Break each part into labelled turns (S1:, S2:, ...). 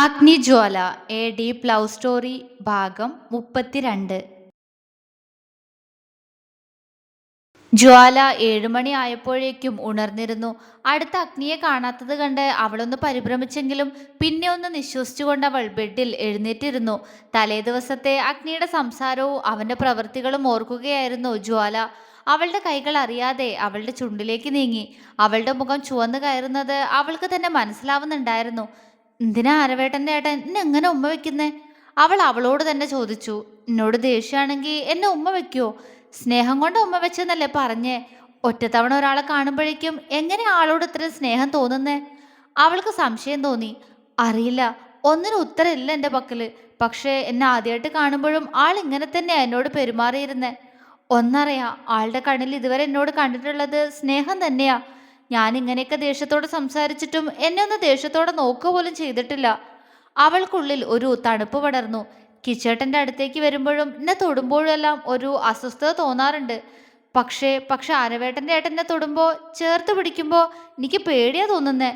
S1: അഗ്നിജ്വാല a deep love story ഭാഗം മുപ്പത്തിരണ്ട്. ജ്വാല ഏഴുമണി ആയപ്പോഴേക്കും ഉണർന്നിരുന്നു. അടുത്ത അഗ്നിയെ കാണാത്തത് കണ്ട് അവളൊന്ന് പരിഭ്രമിച്ചെങ്കിലും പിന്നെ ഒന്ന് നിശ്വസിച്ചുകൊണ്ട് അവൾ ബെഡിൽ എഴുന്നേറ്റിരുന്നു. തലേ ദിവസത്തെ അഗ്നിയുടെ സംസാരവും അവന്റെ പ്രവൃത്തികളും ഓർക്കുകയായിരുന്നു ജ്വാല. അവളുടെ കൈകൾ അറിയാതെ അവളുടെ ചുണ്ടിലേക്ക് നീങ്ങി. അവളുടെ മുഖം ചുവന്നു കയറുന്നത് അവൾക്ക് തന്നെ മനസ്സിലാവുന്നുണ്ടായിരുന്നു. എന്തിനാ അരവേട്ടന്റെ ഏട്ടൻ എന്നെ എങ്ങനെ ഉമ്മ വെക്കുന്നേ? അവൾ അവളോട് തന്നെ ചോദിച്ചു എന്നോട് ദേഷ്യമാണെങ്കിൽ എന്നെ ഉമ്മ വെക്കുവോ? സ്നേഹം കൊണ്ട് ഉമ്മ വെച്ചെന്നല്ലേ പറഞ്ഞേ? ഒറ്റത്തവണ ഒരാളെ കാണുമ്പോഴേക്കും എങ്ങനെ ആളോട് ഇത്ര സ്നേഹം തോന്നുന്നേ? അവൾക്ക് സംശയം തോന്നി അറിയില്ല ഒന്നിനും ഉത്തരമില്ല എന്റെ പക്കൽ. പക്ഷേ എന്നെ ആദ്യമായിട്ട് കാണുമ്പോഴും ആൾ ഇങ്ങനെ തന്നെയാ എന്നോട് പെരുമാറിയിരുന്നേ. ഒന്നറിയാം ആളുടെ കണ്ണിൽ ഇതുവരെ എന്നോട് കണ്ടിട്ടുള്ളത് സ്നേഹം തന്നെയാ. ഞാൻ ഇങ്ങനെയൊക്കെ ദേഷ്യത്തോട് സംസാരിച്ചിട്ടും എന്നെ ഒന്ന് ദേഷ്യത്തോടെ നോക്കുക പോലും ചെയ്തിട്ടില്ല. അവൾക്കുള്ളിൽ ഒരു തണുപ്പ് പടർന്നു. കിച്ചേട്ടന്റെ അടുത്തേക്ക് വരുമ്പോഴും എന്നെ തൊടുമ്പോഴും എല്ലാം ഒരു അസ്വസ്ഥത തോന്നാറുണ്ട്. പക്ഷേ പക്ഷെ ആരവേട്ടന്റെ ഏട്ടനെ തൊടുമ്പോൾ ചേർത്ത് പിടിക്കുമ്പോൾ എനിക്ക് പേടിയാ തോന്നുന്നേ.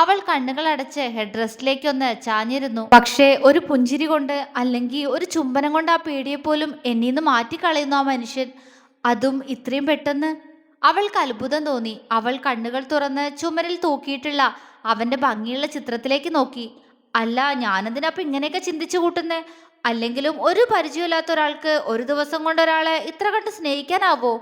S1: അവൾ കണ്ണുകൾ അടച്ച് ഹെഡ് റെസ്റ്റിലേക്കൊന്ന് ചാഞ്ഞിരുന്നു. പക്ഷേ ഒരു പുഞ്ചിരി കൊണ്ട് അല്ലെങ്കിൽ ഒരു ചുംബനം കൊണ്ട് ആ പേടിയെപ്പോലും എന്നീന്ന് മാറ്റിക്കളയുന്നു ആ മനുഷ്യൻ. അതും ഇത്രയും പെട്ടെന്ന് അവൾക്ക് അത്ഭുതം തോന്നി. അവൾ കണ്ണുകൾ തുറന്ന് ചുമരിൽ തൂക്കിയിട്ടുള്ള അവന്റെ ഭംഗിയുള്ള ചിത്രത്തിലേക്ക് നോക്കി. അല്ല ഞാനെന്തിനപ്പം ഇങ്ങനെയൊക്കെ ചിന്തിച്ചു കൂട്ടുന്നേ? അല്ലെങ്കിലും ഒരു പരിചയമില്ലാത്ത ഒരാൾക്ക് ഒരു ദിവസം കൊണ്ട് ഒരാളെ ഇത്ര കണ്ട് സ്നേഹിക്കാനാവോ?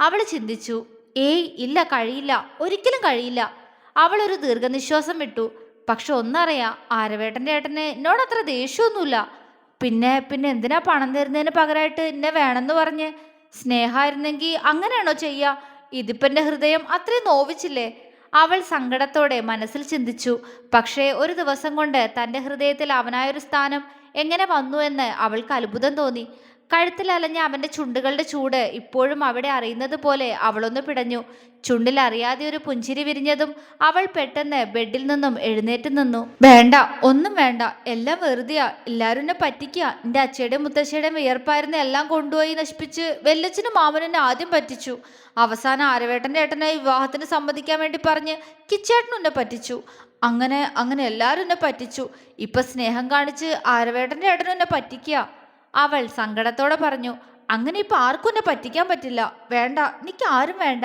S1: അവൾ ചിന്തിച്ചു. ഏയ് ഇല്ല കഴിയില്ല. ഒരിക്കലും കഴിയില്ല. അവൾ ഒരു ദീർഘനിശ്വാസം വിട്ടു. പക്ഷെ ഒന്നറിയാം ആരവേട്ടന്റെ ഏട്ടന് എന്നോട് അത്ര ദേഷ്യമൊന്നുമില്ല. പിന്നെ പിന്നെ എന്തിനാ പണം തരുന്നതിന് പകരമായിട്ട് എന്നെ വേണമെന്ന് പറഞ്ഞ് സ്നേഹമായിരുന്നെങ്കിൽ അങ്ങനെയാണോ ചെയ്യുക ഇതിപ്പന്റെ ഹൃദയം അത്രയും നോവിച്ചില്ലേ? അവൾ സങ്കടത്തോടെ മനസ്സിൽ ചിന്തിച്ചു. പക്ഷേ ഒരു ദിവസം കൊണ്ട് തന്റെ ഹൃദയത്തിൽ അവനായൊരു സ്ഥാനം എങ്ങനെ വന്നു എന്ന് അവൾക്ക് അത്ഭുതം തോന്നി. കഴുത്തിൽ അലഞ്ഞ അവന്റെ ചുണ്ടുകളുടെ ചൂട് ഇപ്പോഴും അവിടെ അറിയുന്നത് പോലെ അവളൊന്ന് പിടഞ്ഞു. ചുണ്ടിൽ അറിയാതെ ഒരു പുഞ്ചിരി വിരിഞ്ഞതും അവൾ പെട്ടെന്ന് ബെഡിൽ നിന്നും എഴുന്നേറ്റ് നിന്നു. വേണ്ട ഒന്നും വേണ്ട. എല്ലാം വെറുതെയാ. എല്ലാവരും എന്നെ പറ്റിക്കുക എന്റെ അച്ഛയുടെ മുത്തശ്ശയുടെയും വിയർപ്പായിരുന്ന എല്ലാം കൊണ്ടുപോയി നശിപ്പിച്ച് വെല്ലച്ചനും മാമനെന്നെ ആദ്യം പറ്റിച്ചു. അവസാനം ആരവേട്ടന്റെ ഏട്ടനെ വിവാഹത്തിന് സമ്മതിക്കാൻ വേണ്ടി പറഞ്ഞ് കിച്ചേട്ടനും എന്നെ പറ്റിച്ചു. അങ്ങനെ അങ്ങനെ എല്ലാവരും എന്നെ പറ്റിച്ചു. ഇപ്പൊ സ്നേഹം കാണിച്ച് ആരവേട്ടന്റെ ഏട്ടനും എന്നെ പറ്റിക്കുക അവൾ സങ്കടത്തോടെ പറഞ്ഞു അങ്ങനെ ഇപ്പൊ ആർക്കും എന്നെ പറ്റിക്കാൻ പറ്റില്ല. വേണ്ട എനിക്ക് ആരും വേണ്ട.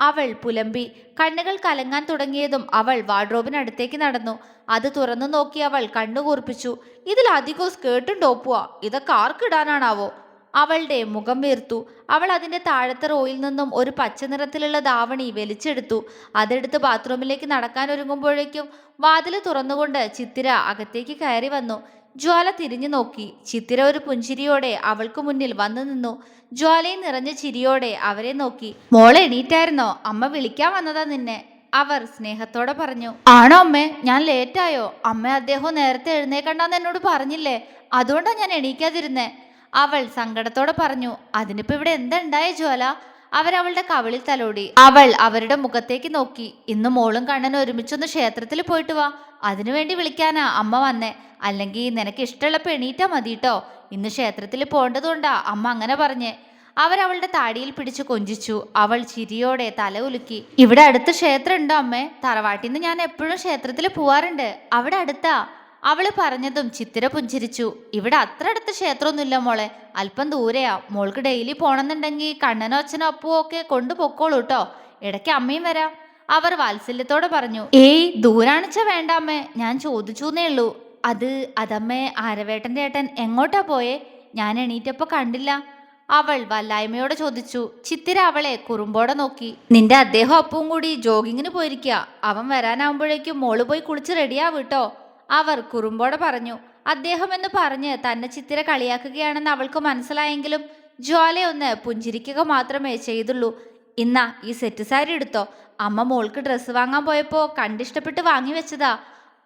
S1: അവൾ പുലമ്പി. കണ്ണുകൾ കലങ്ങാൻ തുടങ്ങിയതും അവൾ വാർഡ്രോബിനടുത്തേക്ക് നടന്നു. അത് തുറന്നു നോക്കി അവൾ കണ്ണു കൂർപ്പിച്ചു. ഇതിലധികവും സ്കേർട്ടും ടോപ്പുക ഇതൊക്കെ ആർക്കിടാനാണാവോ അവളുടെ മുഖം വീർത്തു. അവൾ അതിന്റെ താഴത്തെ റോയിൽ നിന്നും ഒരു പച്ച നിറത്തിലുള്ള ദാവണി വലിച്ചെടുത്തു. അതെടുത്ത് ബാത്റൂമിലേക്ക് നടക്കാൻ ഒരുങ്ങുമ്പോഴേക്കും വാതിൽ തുറന്നുകൊണ്ട് ചിത്തിര അകത്തേക്ക് കയറി വന്നു. ജ്വാല തിരിഞ്ഞു നോക്കി. ചിത്തിര ഒരു പുഞ്ചിരിയോടെ അവൾക്ക് മുന്നിൽ വന്നു നിന്നു. ജ്വാലയും നിറഞ്ഞ ചിരിയോടെ അവരെ നോക്കി. മോളെ എണീറ്റായിരുന്നോ? അമ്മ വിളിക്കാൻ വന്നതാ നിന്നെ. അവർ സ്നേഹത്തോടെ പറഞ്ഞു. ആണോ അമ്മേ? ഞാൻ ലേറ്റായോ? അമ്മ അദ്ദേഹം നേരത്തെ എഴുന്നേക്കണ്ടെന്ന് എന്നോട് പറഞ്ഞില്ലേ? അതുകൊണ്ടാ ഞാൻ എണീക്കാതിരുന്നേ. അവൾ സങ്കടത്തോടെ പറഞ്ഞു. അതിനിപ്പോ ഇവിടെ എന്താ ഉണ്ടായ ജ്വാല? അവരവളുടെ കവിളിൽ തലോടി. അവൾ അവരുടെ മുഖത്തേക്ക് നോക്കി. ഇന്ന് മോളും കണ്ണനും ഒരുമിച്ചൊന്ന് ക്ഷേത്രത്തിൽ പോയിട്ട് വാ. അതിനുവേണ്ടി വിളിക്കാനാ അമ്മ വന്നേ. അല്ലെങ്കിൽ നിനക്ക് ഇഷ്ടമുള്ള പെണീറ്റാ മതി കേട്ടോ ഇന്ന് ക്ഷേത്രത്തിൽ പോകേണ്ടതുകൊണ്ടാ അമ്മ അങ്ങനെ പറഞ്ഞേ. അവരവളുടെ താടിയിൽ പിടിച്ച് കൊഞ്ചിച്ചു. അവൾ ചിരിയോടെ തല ഉലുക്കി. ഇവിടെ അടുത്ത് ക്ഷേത്രം ഉണ്ടോ അമ്മേ? തറവാട്ടിൽ നിന്ന് ഞാൻ എപ്പോഴും ക്ഷേത്രത്തിൽ പോവാറുണ്ട്. അവിടെ അടുത്താ. അവൾ പറഞ്ഞതും ചിത്തിര പുഞ്ചിരിച്ചു. ഇവിടെ അത്ര അടുത്ത് ക്ഷേത്രമൊന്നുമില്ല മോളെ. അല്പം ദൂരെയാ. മോൾക്ക് ഡെയിലി പോണെന്നുണ്ടെങ്കിൽ കണ്ണനോ അച്ഛനോ അപ്പുവോ ഒക്കെ കൊണ്ടുപൊക്കോളൂ കേട്ടോ ഇടയ്ക്ക് അമ്മയും വരാം. അവർ വാത്സല്യത്തോടെ പറഞ്ഞു ഏയ് ദൂരാണിച്ച വേണ്ട അമ്മേ. ഞാൻ ചോദിച്ചൂന്നേ ഉള്ളൂ. അത് അതമ്മേ ആരവേട്ടന്റെ ഏട്ടൻ എങ്ങോട്ടാ പോയേ? ഞാൻ എണീറ്റപ്പോ കണ്ടില്ല. അവൾ വല്ലായ്മയോടെ ചോദിച്ചു ചിത്തിര അവളെ കുറുമ്പോടെ നോക്കി. നിന്റെ അദ്ദേഹം അപ്പവും കൂടി ജോഗിങ്ങിന് പോയിരിക്കുക അവൻ വരാനാവുമ്പോഴേക്കും മോൾ പോയി കുളിച്ച് റെഡിയാവിട്ടോ അവർ കുറുമ്പോടെ പറഞ്ഞു അദ്ദേഹം എന്ന് പറഞ്ഞ് തന്നെ ചിത്തിര കളിയാക്കുകയാണെന്ന് അവൾക്ക് മനസ്സിലായെങ്കിലും ജ്വാലയൊന്ന് പുഞ്ചിരിക്കുക മാത്രമേ ചെയ്തുള്ളൂ. ഇന്നാ ഈ സെറ്റ് സാരി എടുത്തോ. അമ്മ മോൾക്ക് ഡ്രസ്സ് വാങ്ങാൻ പോയപ്പോ കണ്ടിഷ്ടപ്പെട്ട് വാങ്ങി വെച്ചതാ.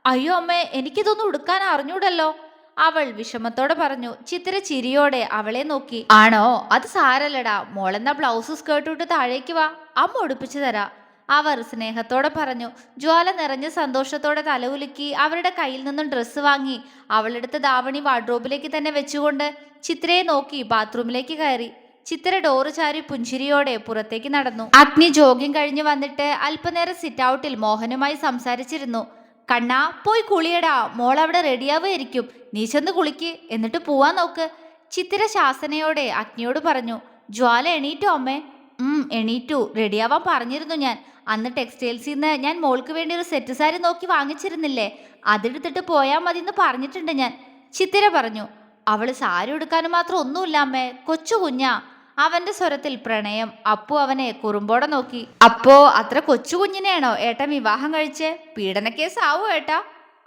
S1: അയ്യോ അമ്മേ എനിക്കിതൊന്നും ഉടുക്കാൻ അറിഞ്ഞൂടല്ലോ. അവൾ വിഷമത്തോടെ പറഞ്ഞു ചിത്തിര ചിരിയോടെ അവളെ നോക്കി. ആണോ? അത് സാരല്ലടാ. മോളെന്നാ ബ്ലൗസ് സ്കേർട്ട് ഇട്ട് താഴേക്ക് വാ. അമ്മ ഉടുപ്പിച്ചു തരാ. അവർ സ്നേഹത്തോടെ പറഞ്ഞു ജ്വാല നിറഞ്ഞ സന്തോഷത്തോടെ തലവുലുക്കി അവരുടെ കയ്യിൽ നിന്നും ഡ്രസ്സ് വാങ്ങി. അവളെടുത്ത ദാവണി വാർഡ്രോബിലേക്ക് തന്നെ വെച്ചുകൊണ്ട് ചിത്രയെ നോക്കി ബാത്റൂമിലേക്ക് കയറി. ചിത്ര ഡോറ് ചാരി പുഞ്ചിരിയോടെ പുറത്തേക്ക് നടന്നു. അഗ്നി ജോഗിങ് കഴിഞ്ഞു വന്നിട്ട് അല്പനേരം സിറ്റ് ഔട്ടിൽ മോഹനുമായി സംസാരിച്ചിരുന്നു. കണ്ണാ പോയി കുളിയടാ. മോൾ അവിടെ റെഡിയാവുമായിരിക്കും നീ ചെന്ന് കുളിക്ക്. എന്നിട്ട് പോവാൻ നോക്ക്. ചിത്തിര ശാസനയോടെ അഗ്നിയോട് പറഞ്ഞു ജ്വാല എണീറ്റു അമ്മേ? ഉം എണീറ്റു. റെഡിയാവാൻ പറഞ്ഞിരുന്നു ഞാൻ. അന്ന് ടെക്സ്റ്റൈൽസിൽ നിന്ന് ഞാൻ മോൾക്ക് വേണ്ടി ഒരു സെറ്റ് സാരി നോക്കി വാങ്ങിച്ചിരുന്നില്ലേ? അതെടുത്തിട്ട് പോയാൽ മതി എന്ന് പറഞ്ഞിട്ടുണ്ട് ഞാൻ. ചിത്തിര പറഞ്ഞു അവൾ സാരി എടുക്കാനും മാത്രം ഒന്നുമില്ല അമ്മേ കൊച്ചു കുഞ്ഞാ. അവന്റെ സ്വരത്തിൽ പ്രണയം അപ്പു അവനെ കുറുമ്പോടെ നോക്കി. അപ്പോ അത്ര കൊച്ചു കുഞ്ഞിനെയാണോ ഏട്ടൻ വിവാഹം കഴിച്ച്? പീഡനക്കേസ് ആവോ ഏട്ടാ?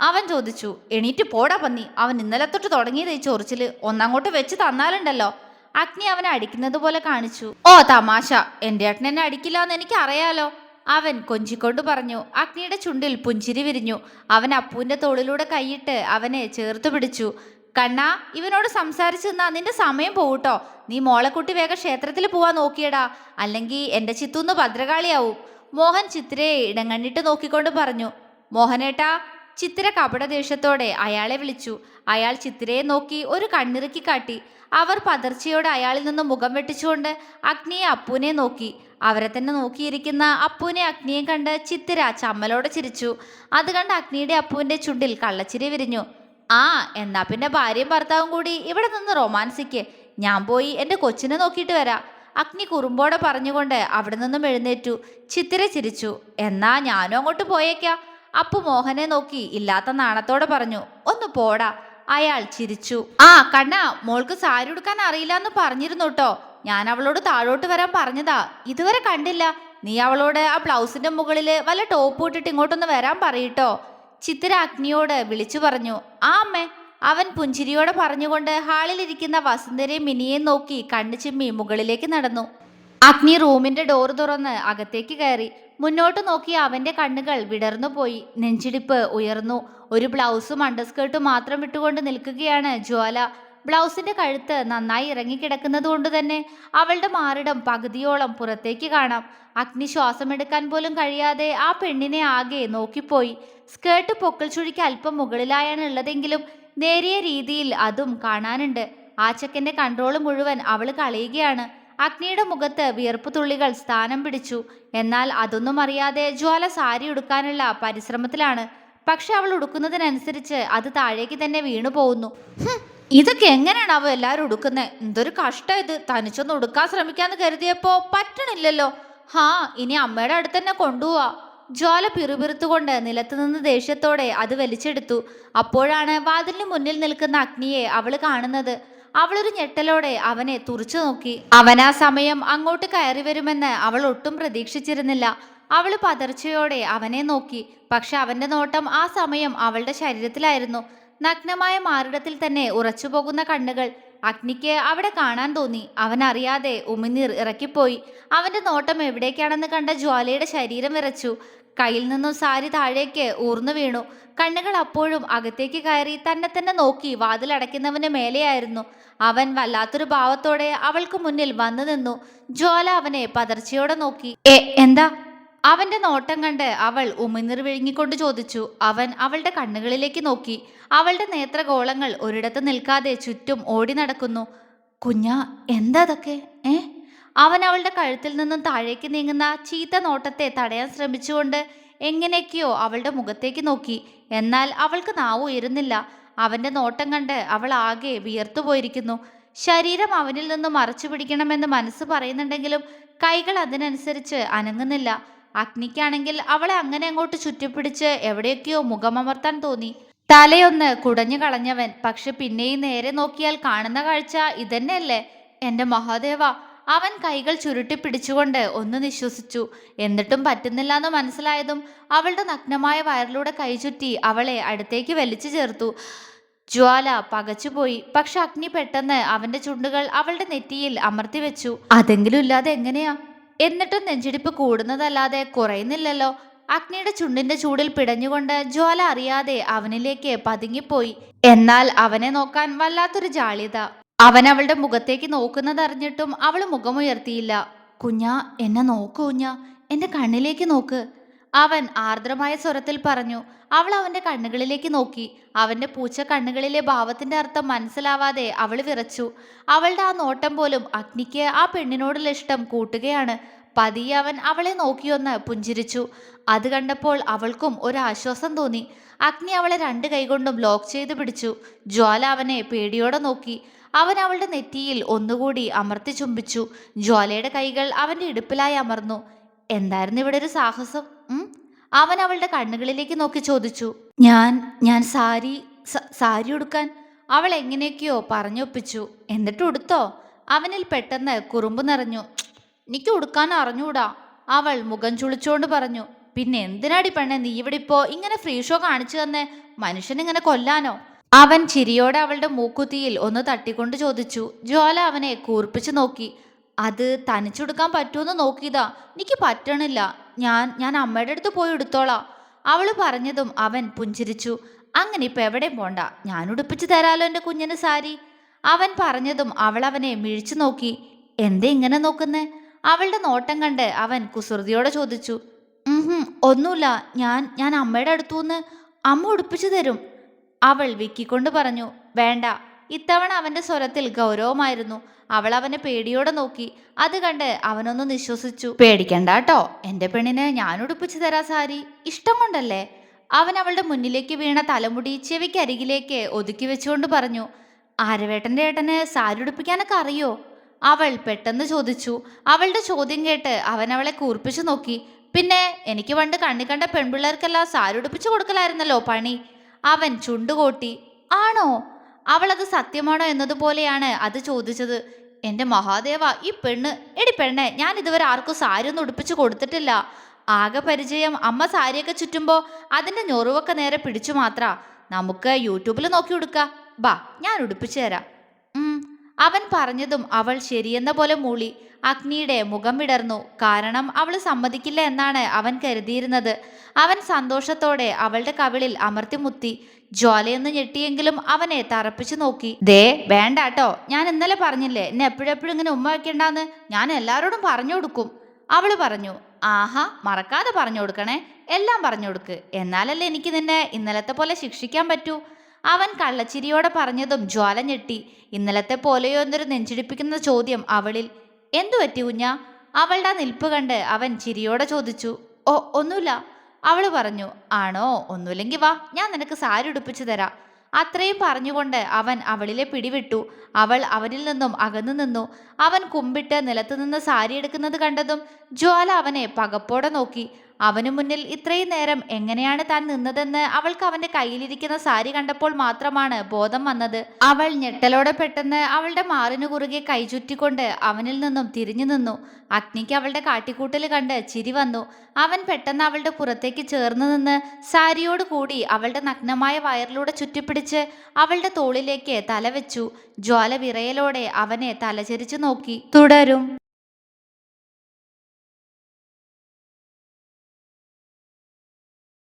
S1: അവൻ ചോദിച്ചു എണീറ്റ് പോടാ പന്നി അവൻ ഇന്നലെ തൊട്ട് തുടങ്ങിയത് ഈ ഒന്നങ്ങോട്ട് വെച്ച് തന്നാലുണ്ടല്ലോ. അഗ്നി അവനെ അടിക്കുന്നത് പോലെ കാണിച്ചു ഓ തമാശ എന്റെ ഏട്ടൻ എന്നെ അടിക്കില്ല എന്ന് എനിക്ക് അറിയാലോ അവൻ കൊഞ്ചിക്കൊണ്ട് പറഞ്ഞു അഗ്നിയുടെ ചുണ്ടിൽ പുഞ്ചിരി വിരിഞ്ഞു. അവൻ അപ്പുവിന്റെ തോളിലൂടെ കൈയിട്ട് അവനെ ചേർത്ത് പിടിച്ചു. കണ്ണാ ഇവനോട് സംസാരിച്ചു നിന്നാ നിന്റെ സമയം പോകൂട്ടോ നീ മോളെക്കുട്ടി വേഗം ക്ഷേത്രത്തിൽ പോവാൻ നോക്കിയടാ. അല്ലെങ്കിൽ എന്റെ ചിത്തൂന്ന് ഭദ്രകാളിയാവും. മോഹൻ ചിത്രയെ ഇടങ്ങണ്ണിട്ട് നോക്കിക്കൊണ്ട് പറഞ്ഞു മോഹനേട്ടാ ചിത്ര കപടദേഷ്യത്തോടെ അയാളെ വിളിച്ചു. അയാൾ ചിത്രയെ നോക്കി ഒരു കണ്ണിറുക്കി കാട്ടി. അവർ പതർച്ചയോടെ അയാളിൽ നിന്ന് മുഖം വെട്ടിച്ചുകൊണ്ട് അഗ്നിയെ അപ്പുവിനെ നോക്കി. അവരെ തന്നെ നോക്കിയിരിക്കുന്ന അപ്പുവിനെ അഗ്നിയെ കണ്ട് ചിത്തിര ചമ്മലോടെ ചിരിച്ചു. അത് കണ്ട് അഗ്നിയുടെ അപ്പുവിന്റെ ചുണ്ടിൽ കള്ളച്ചിരി വിരിഞ്ഞു. ആ എന്നാ പിന്നെ ഭാര്യയും ഭർത്താവും കൂടി ഇവിടെ നിന്ന് റൊമാൻസിക്ക്. ഞാൻ പോയി എന്റെ കൊച്ചിനെ നോക്കിയിട്ട് വരാം. അഗ്നി കുറുമ്പോടെ പറഞ്ഞുകൊണ്ട് അവിടെ നിന്നും എഴുന്നേറ്റു. ചിത്തിര ചിരിച്ചു. എന്നാ ഞാനും അങ്ങോട്ട് പോയേക്കാം. അപ്പു മോഹനെ നോക്കി ഇല്ലാത്ത നാണത്തോടെ പറഞ്ഞു. ഒന്ന് പോടാ. അയാൾ ചിരിച്ചു. ആ കണ്ണ മോൾക്ക് സാരി ഉടുക്കാൻ അറിയില്ല എന്ന് പറഞ്ഞിരുന്നു കേട്ടോ ഞാൻ അവളോട് താഴോട്ട് വരാൻ പറഞ്ഞതാ. ഇതുവരെ കണ്ടില്ല. നീ അവളോട് ആ ബ്ലൗസിന്റെ മുകളിൽ വല്ല ടോപ്പ് ഇട്ടിട്ട് ഇങ്ങോട്ടൊന്ന് വരാൻ പറയിട്ടോ. ചിത്തിര അഗ്നിയോട് വിളിച്ചു പറഞ്ഞു ആ അമ്മേ. അവൻ പുഞ്ചിരിയോടെ പറഞ്ഞുകൊണ്ട് ഹാളിലിരിക്കുന്ന വസുന്ധരയും മിനിയെയും നോക്കി കണ്ണു ചിമ്മി മുകളിലേക്ക് നടന്നു. അഗ്നി റൂമിന്റെ ഡോർ തുറന്ന് അകത്തേക്ക് കയറി. മുന്നോട്ട് നോക്കി അവന്റെ കണ്ണുകൾ വിടർന്നു പോയി. നെഞ്ചിടിപ്പ് ഉയർന്നു. ഒരു ബ്ലൗസും അണ്ടർസ്കേർട്ടും മാത്രം ഇട്ടുകൊണ്ട് നിൽക്കുകയാണ് ജ്വാല. ബ്ലൗസിന്റെ കഴുത്ത് നന്നായി ഇറങ്ങിക്കിടക്കുന്നത് കൊണ്ട് തന്നെ അവളുടെ മാറിടം പകുതിയോളം പുറത്തേക്ക് കാണാം. അഗ്നി ശ്വാസമെടുക്കാൻ പോലും കഴിയാതെ ആ പെണ്ണിനെ ആകെ നോക്കിപ്പോയി. സ്കേർട്ട് പൊക്കൽ ചുഴിക്ക് അല്പം മുകളിലായാണ് ഉള്ളതെങ്കിലും നേരിയ രീതിയിൽ അതും കാണാനുണ്ട്. ആ ചെക്കന്റെ കൺട്രോൾ മുഴുവൻ അവൾ കളയുകയാണ്. അഗ്നിയുടെ മുഖത്ത് വിയർപ്പ് തുള്ളികൾ സ്ഥാനം പിടിച്ചു. എന്നാൽ അതൊന്നും അറിയാതെ ജ്വാല സാരി ഉടുക്കാനുള്ള പരിശ്രമത്തിലാണ്. പക്ഷെ അവൾ ഉടുക്കുന്നതിനനുസരിച്ച് അത് താഴേക്ക് തന്നെ വീണു പോകുന്നു ഇതൊക്കെ എങ്ങനെയാണ് അവ എല്ലാവരും ഉടുക്കുന്നത് എന്തൊരു കഷ്ടം ഇത്. തനിച്ചൊന്ന് ഉടുക്കാൻ ശ്രമിക്കാന്ന് കരുതിയപ്പോ പറ്റണില്ലല്ലോ. ഹാ ഇനി അമ്മയുടെ അടുത്ത് തന്നെ കൊണ്ടുപോവാ. ജ്വാല പിറുപിറുത്തുകൊണ്ട് നിലത്ത് നിന്ന് ദേഷ്യത്തോടെ അത് വലിച്ചെടുത്തു. അപ്പോഴാണ് വാതിലിന് മുന്നിൽ നിൽക്കുന്ന അഗ്നിയെ അവൾ കാണുന്നത്. അവളൊരു ഞെട്ടലോടെ അവനെ തുറച്ചു നോക്കി. അവൻ ആ സമയം അങ്ങോട്ട് കയറി വരുമെന്ന് അവൾ ഒട്ടും പ്രതീക്ഷിച്ചിരുന്നില്ല. അവൾ പതർച്ചയോടെ അവനെ നോക്കി. പക്ഷെ അവന്റെ നോട്ടം ആ സമയം അവളുടെ ശരീരത്തിലായിരുന്നു. നഗ്നമായ മാറിടത്തിൽ തന്നെ ഉറച്ചുപോകുന്ന കണ്ണുകൾ. അഗ്നിക്ക് അവിടെ കാണാൻ തോന്നി. അവൻ അറിയാതെ ഉമിനീർ ഇറക്കിപ്പോയി. അവന്റെ നോട്ടം എവിടേക്കാണെന്ന് കണ്ട ജ്വാലയുടെ ശരീരം വിറച്ചു. കയ്യിൽ നിന്നും സാരി താഴേക്ക് ഊർന്നു വീണു. കണ്ണുകൾ അപ്പോഴും അകത്തേക്ക് കയറി തന്നെ തന്നെ നോക്കി വാതിലടയ്ക്കുന്നവന് മേലെയായിരുന്നു. അവൻ വല്ലാത്തൊരു ഭാവത്തോടെ അവൾക്ക് മുന്നിൽ വന്നു നിന്നു. ജ്വാല അവനെ പതർച്ചയോടെ നോക്കി. എന്താ? അവന്റെ നോട്ടം കണ്ട് അവൾ ഉമിനീർ വിഴുങ്ങിക്കൊണ്ട് ചോദിച്ചു അവൻ അവളുടെ കണ്ണുകളിലേക്ക് നോക്കി. അവളുടെ നേത്രഗോളങ്ങൾ ഒരിടത്ത് നിൽക്കാതെ ചുറ്റും ഓടി നടക്കുന്നു. കുഞ്ഞ എന്താ അതൊക്കെ? ഏ? അവൻ അവളുടെ കഴുത്തിൽ നിന്നും താഴേക്ക് നീങ്ങുന്ന ചീത്ത നോട്ടത്തെ തടയാൻ ശ്രമിച്ചുകൊണ്ട് എങ്ങനെയൊക്കെയോ അവളുടെ മുഖത്തേക്ക് നോക്കി. എന്നാൽ അവൾക്ക് നാവ് ഉയരുന്നില്ല. അവന്റെ നോട്ടം കണ്ട് അവൾ ആകെ വിയർത്തുപോയിരിക്കുന്നു ശരീരം അവനിൽ നിന്നും മറച്ചു പിടിക്കണമെന്ന് മനസ്സ് പറയുന്നുണ്ടെങ്കിലും കൈകൾ അതിനനുസരിച്ച് അനങ്ങുന്നില്ല. അഗ്നിക്കാണെങ്കിൽ അവളെ അങ്ങനെ അങ്ങോട്ട് ചുറ്റിപ്പിടിച്ച് എവിടെയൊക്കെയോ മുഖമമർത്താൻ തോന്നി. തലയൊന്ന് കുടഞ്ഞു കളഞ്ഞവൻ പക്ഷെ പിന്നെയും നേരെ നോക്കിയാൽ കാണുന്ന കാഴ്ച ഇതന്നെയല്ലേ? എന്റെ മഹാദേവ അവൻ കൈകൾ ചുരുട്ടി പിടിച്ചുകൊണ്ട് ഒന്ന് നിശ്വസിച്ചു. എന്നിട്ടും പറ്റുന്നില്ല എന്ന് മനസ്സിലായതും അവളുടെ നഗ്നമായ വയറിലൂടെ കൈ ചുറ്റി അവളെ അടുത്തേക്ക് വലിച്ചു ചേർത്തു. ജ്വാല പകച്ചുപോയി പക്ഷെ അഗ്നി പെട്ടെന്ന് അവന്റെ ചുണ്ടുകൾ അവളുടെ നെറ്റിയിൽ അമർത്തി വെച്ചു. അതെങ്കിലും ഇല്ലാതെ എങ്ങനെയാ? എന്നിട്ടും നെഞ്ചിടിപ്പ് കൂടുന്നതല്ലാതെ കുറയുന്നില്ലല്ലോ. അഗ്നിയുടെ ചുണ്ടിന്റെ ചൂടിൽ പിടഞ്ഞുകൊണ്ട് ജ്വാല അറിയാതെ അവനിലേക്ക് പതുങ്ങിപ്പോയി. എന്നാൽ അവനെ നോക്കാൻ വല്ലാത്തൊരു ജാള്യത. അവൻ അവളുടെ മുഖത്തേക്ക് നോക്കുന്നതറിഞ്ഞിട്ടും അവൾ മുഖമുയർത്തിയില്ല. കുഞ്ഞ എന്നെ നോക്കൂ കുഞ്ഞ. എന്റെ കണ്ണിലേക്ക് നോക്ക്. അവൻ ആർദ്രമായ സ്വരത്തിൽ പറഞ്ഞു അവൾ അവന്റെ കണ്ണുകളിലേക്ക് നോക്കി. അവന്റെ പൂച്ച കണ്ണുകളിലെ ഭാവത്തിന്റെ അർത്ഥം മനസ്സിലാവാതെ അവൾ വിറച്ചു. അവളുടെ ആ നോട്ടം പോലും അഗ്നിക്ക് ആ പെണ്ണിനോടുള്ള ഇഷ്ടം കൂട്ടുകയാണ്. പതിയെ അവൻ അവളെ നോക്കിയൊന്ന് പുഞ്ചിരിച്ചു. അത് കണ്ടപ്പോൾ അവൾക്കും ഒരാശ്വാസം തോന്നി. അഗ്നി അവളെ രണ്ട് കൈകൊണ്ടും ലോക്ക് ചെയ്ത് പിടിച്ചു. ജ്വാല അവനെ പേടിയോടെ നോക്കി. അവൻ അവളുടെ നെറ്റിയിൽ ഒന്നുകൂടി അമർത്തി ചുംബിച്ചു. ജ്വാലയുടെ കൈകൾ അവന്റെ ഇടുപ്പിലായി അമർന്നു. എന്തായിരുന്നു ഇവിടെ ഒരു സാഹസം? അവൻ അവളുടെ കണ്ണുകളിലേക്ക് നോക്കി ചോദിച്ചു ഞാൻ ഞാൻ സാരി സാരി ഉടുക്കാൻ? അവൾ എങ്ങനെയൊക്കെയോ പറഞ്ഞൊപ്പിച്ചു എന്നിട്ട് ഉടുത്തോ? അവനിൽ പെട്ടെന്ന് കുറുമ്പ് നിറഞ്ഞു. എനിക്ക് ഉടുക്കാൻ അറിഞ്ഞൂടാ. അവൾ മുഖം ചുളിച്ചുകൊണ്ട് പറഞ്ഞു. പിന്നെ എന്തിനാടി പെണ്ണെ നീ ഇവിടെ ഇപ്പോ ഇങ്ങനെ ഫ്രീ ഷോ കാണിച്ചു തന്നെ? മനുഷ്യനിങ്ങനെ കൊല്ലാനോ? അവൻ ചിരിയോടെ അവളുടെ മൂക്കുത്തിയിൽ ഒന്ന് തട്ടിക്കൊണ്ട് ചോദിച്ചു. ജ്വാല അവനെ കൂർപ്പിച്ചു നോക്കി. അത് തനിച്ചു കൊടുക്കാൻ പറ്റുമെന്ന് നോക്കിയതാ. എനിക്ക് പറ്റണില്ല. ഞാൻ ഞാൻ അമ്മയുടെ അടുത്ത് പോയി എടുത്തോളാം. അവൾ പറഞ്ഞതും അവൻ പുഞ്ചിരിച്ചു. അങ്ങനെ ഇപ്പൊ എവിടെയും പോണ്ട. ഞാൻ ഉടുപ്പിച്ചു തരാലോ എന്റെ കുഞ്ഞിന് സാരി. അവൻ പറഞ്ഞതും അവൾ അവനെ മിഴിച്ചു നോക്കി. എന്തേ ഇങ്ങനെ നോക്കുന്നേ? അവളുടെ നോട്ടം കണ്ട് അവൻ കുസൃതിയോടെ ചോദിച്ചു. "ഉഹും, ഒന്നുമില്ല. ഞാൻ ഞാൻ അമ്മയുടെ അടുത്തുനിന്ന് അമ്മ ഉടുപ്പിച്ചു തരും. അവൾ വിക്കിക്കൊണ്ട് പറഞ്ഞു. വേണ്ട ഇത്തവണ അവന്റെ സ്വരത്തിൽ ഗൗരവമായിരുന്നു. അവൾ അവനെ പേടിയോടെ നോക്കി. അത് കണ്ട് അവനൊന്ന് നിശ്വസിച്ചു. പേടിക്കണ്ട കേട്ടോ എന്റെ പെണ്ണിന് ഞാൻ ഉടുപ്പിച്ചു തരാ സാരി. ഇഷ്ടം കൊണ്ടല്ലേ? അവൻ അവളുടെ മുന്നിലേക്ക് വീണ തലമുടി ചെവിക്കരികിലേക്ക് ഒതുക്കി വെച്ചുകൊണ്ട് പറഞ്ഞു ആരവേട്ടന്റെ ഏട്ടന് സാരി ഉടുപ്പിക്കാനൊക്കെ അറിയോ? അവൾ പെട്ടെന്ന് ചോദിച്ചു. അവളുടെ ചോദ്യം കേട്ട് അവൻ അവളെ കൂർപ്പിച്ചു നോക്കി. പിന്നെ എനിക്ക് പണ്ട് കണ്ണി കണ്ട പെൺപിള്ളേർക്കെല്ലാം സാരി ഉടുപ്പിച്ചു കൊടുക്കലായിരുന്നല്ലോ പണി. അവൻ ചുണ്ടുകൂട്ടി ആണോ? അവൾ അത് സത്യമാണോ എന്നതുപോലെയാണ് അത് ചോദിച്ചത്. എന്റെ മഹാദേവ ഈ പെണ്ണ് എടി പെണ്ണെ ഞാൻ ഇതുവരെ ആർക്കും സാരി ഒന്നും ഉടുപ്പിച്ചു കൊടുത്തിട്ടില്ല. ആകെ പരിചയം അമ്മ സാരിയൊക്കെ ചുറ്റുമ്പോൾ അതിന്റെ ഞൊറിവൊക്കെ നേരെ പിടിച്ചു മാത്ര. നമുക്ക് യൂട്യൂബിൽ നോക്കി ഉടുക്ക. ബാ ഞാൻ ഉടുപ്പിച്ചു തരാം. അവൻ പറഞ്ഞതും അവൾ ശരിയെന്ന പോലെ മൂളി. അഗ്നിയുടെ മുഖം വിടർന്നു. കാരണം അവൾ സമ്മതിക്കില്ല എന്നാണ് അവൻ കരുതിയിരുന്നത്. അവൻ സന്തോഷത്തോടെ അവളുടെ കവിളിൽ അമർത്തിമുത്തി ജ്വാലയൊന്ന് ഞെട്ടിയെങ്കിലും അവനെ തറപ്പിച്ചു നോക്കി. ദേ വേണ്ടാട്ടോ. ഞാൻ ഇന്നലെ പറഞ്ഞില്ലേ എന്നെ എപ്പോഴെപ്പോഴും ഇങ്ങനെ ഉമ്മ വയ്ക്കണ്ടെന്ന് ഞാൻ എല്ലാവരോടും പറഞ്ഞു കൊടുക്കും. അവൾ പറഞ്ഞു ആഹാ മറക്കാതെ പറഞ്ഞു കൊടുക്കണേ. എല്ലാം പറഞ്ഞു കൊടുക്ക്. എന്നാലല്ലേ എനിക്ക് നിന്നെ ഇന്നലത്തെ പോലെ ശിക്ഷിക്കാൻ പറ്റൂ. അവൻ കള്ളച്ചിരിയോടെ പറഞ്ഞതും ജ്വാല ഞെട്ടി. ഇന്നലത്തെ പോലെയോ എന്നൊരു നെഞ്ചിടിപ്പിക്കുന്ന ചോദ്യം അവളിൽ. എന്തു പറ്റി കുഞ്ഞ? അവളുടെ നിൽപ്പ് കണ്ട് അവൻ ചിരിയോടെ ചോദിച്ചു. ഓ ഒന്നുമില്ല. അവൾ പറഞ്ഞു ആണോ? ഒന്നുമില്ലെങ്കിൽ വാ ഞാൻ നിനക്ക് സാരി ഉടുപ്പിച്ചു തരാം. അത്രയും പറഞ്ഞുകൊണ്ട് അവൻ അവളിലെ പിടിവിട്ടു. അവൾ അവരിൽ നിന്നും അകന്നു നിന്നു. അവൻ കുമ്പിട്ട് നിലത്തു നിന്ന് സാരി എടുക്കുന്നത് കണ്ടതും ജ്വാല അവനെ പകപ്പോടെ നോക്കി. അവനു മുന്നിൽ ഇത്രയും നേരം എങ്ങനെയാണ് താൻ നിന്നതെന്ന് അവൾക്ക് അവന്റെ കയ്യിലിരിക്കുന്ന സാരി കണ്ടപ്പോൾ മാത്രമാണ് ബോധം വന്നത്. അവൾ ഞെട്ടലോടെ പെട്ടെന്ന് അവളുടെ മാറിനു കുറുകെ കൈചുറ്റിക്കൊണ്ട് അവനിൽ നിന്നും തിരിഞ്ഞു നിന്നു. അഗ്നിക്ക് അവളുടെ കാട്ടിക്കൂട്ടൽ കണ്ട് ചിരി വന്നു. അവൻ പെട്ടെന്ന് അവളുടെ പുറത്തേക്ക് ചേർന്ന് നിന്ന് സാരിയോട് കൂടി അവളുടെ നഗ്നമായ വയറിലൂടെ ചുറ്റിപ്പിടിച്ച് അവളുടെ തോളിലേക്ക് തല വെച്ചു. ജ്വാല വിറയലോടെ അവനെ തലചരിച്ചു നോക്കി. തുടരും.